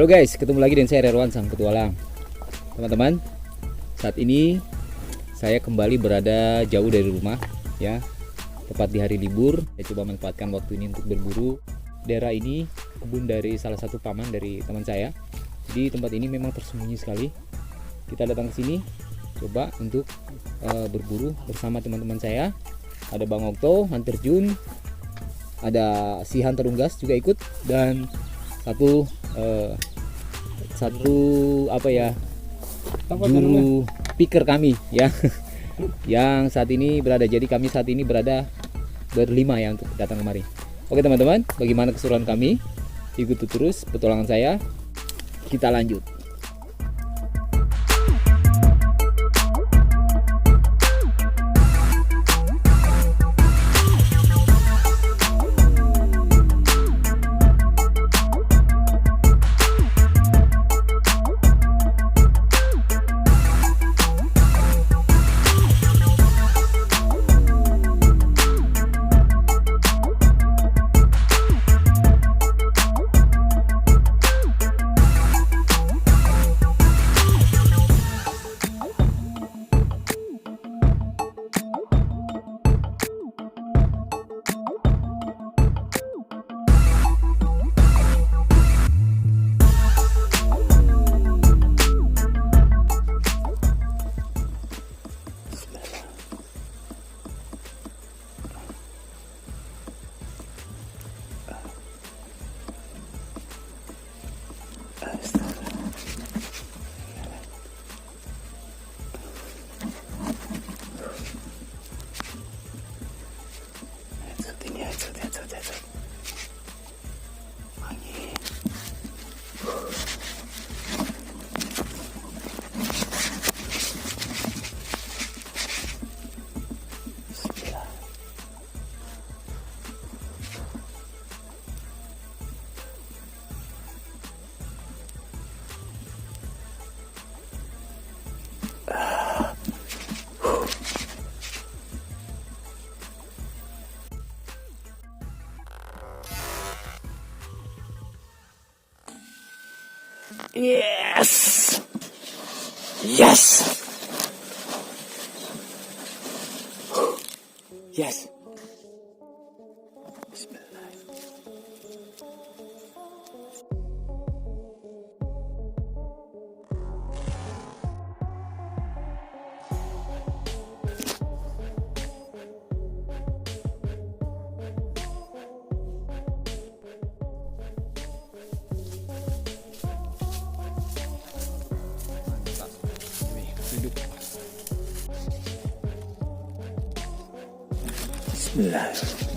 Halo guys, ketemu lagi dengan saya Rerwan Sang Petualang. Teman-teman, saat ini saya kembali berada jauh dari rumah ya. Tepat di hari libur, saya coba manfaatkan waktu ini untuk berburu. Daerah ini kebun dari salah satu paman dari teman saya. Jadi tempat ini memang tersembunyi sekali. Kita datang ke sini coba untuk eh, berburu bersama teman-teman saya. Ada Bang Okto, Hunter Jun, ada si Hunter Unggas juga ikut dan satu eh, satu apa ya juru picker kami ya. Yang saat ini berada jadi kami saat ini berada berlima ya untuk datang kemari. Oke teman-teman bagaimana keseruan kami? Ikuti terus petualangan saya. Kita lanjut Yes! 嗯。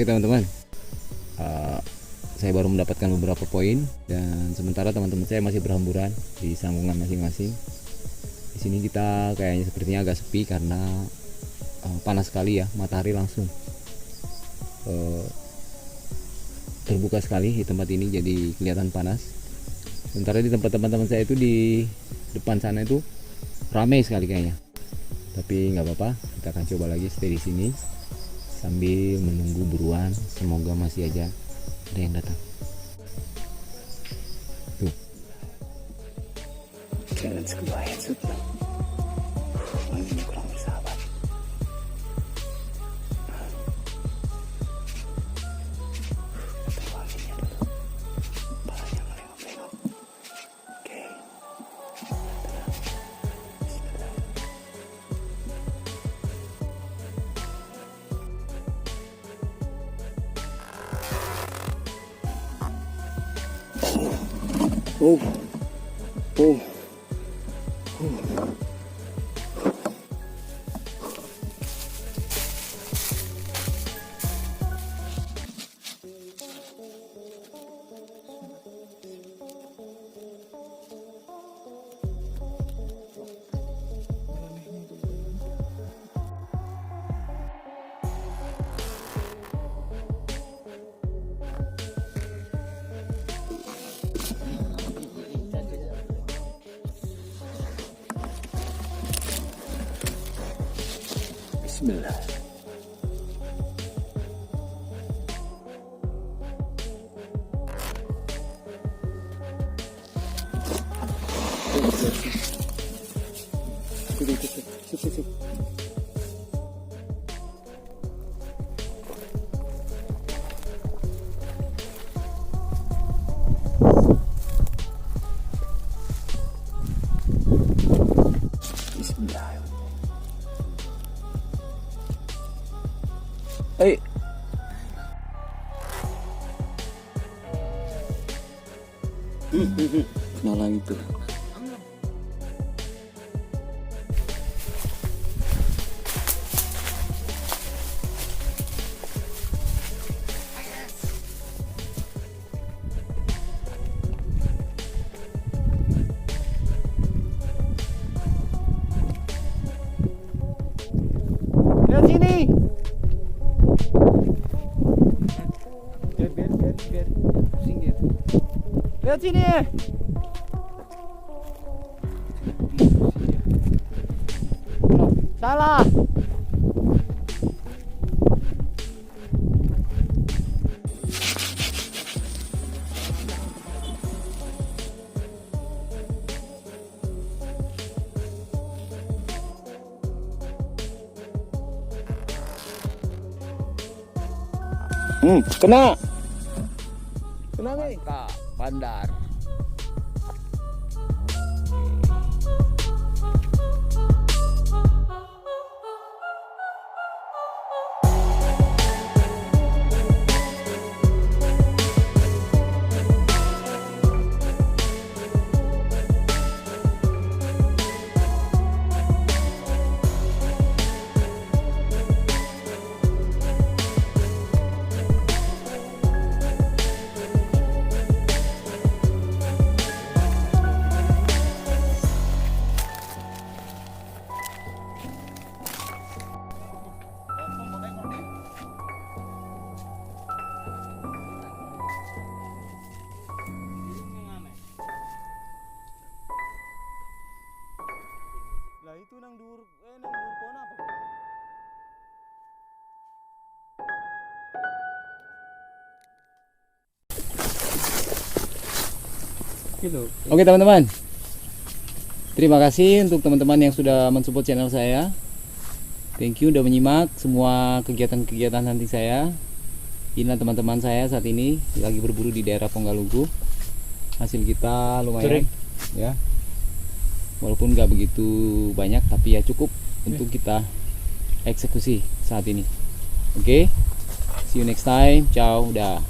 Oke teman-teman, Eh, saya baru mendapatkan beberapa poin dan sementara teman-teman saya masih berhamburan di sambungan masing-masing. Di sini kita kayaknya sepertinya agak sepi karena eh, panas sekali ya, matahari langsung eh, terbuka sekali di tempat ini jadi kelihatan panas. Sementara di tempat teman-teman saya itu di depan sana itu ramai sekali kayaknya. Tapi nggak apa-apa, kita akan coba lagi stay di sini sambil menunggu buruan. Semoga masih aja ada yang datang. Tuh Oh. Oh. Bismillah. Sini, Eh. Nyala itu. Virginie Salah Hmm, kena. Kena ni. Mantap. Bandar. Gitu. Oke teman-teman. Terima kasih untuk teman-teman yang sudah mensupport channel saya. Thank you udah menyimak semua kegiatan-kegiatan nanti saya. Inilah teman-teman saya saat ini Lagi berburu di daerah Ponggalugu. Hasil kita lumayan Kering. ya. Walaupun nggak begitu banyak Tapi ya cukup untuk kita eksekusi saat ini. Oke See you next time. Ciao Udah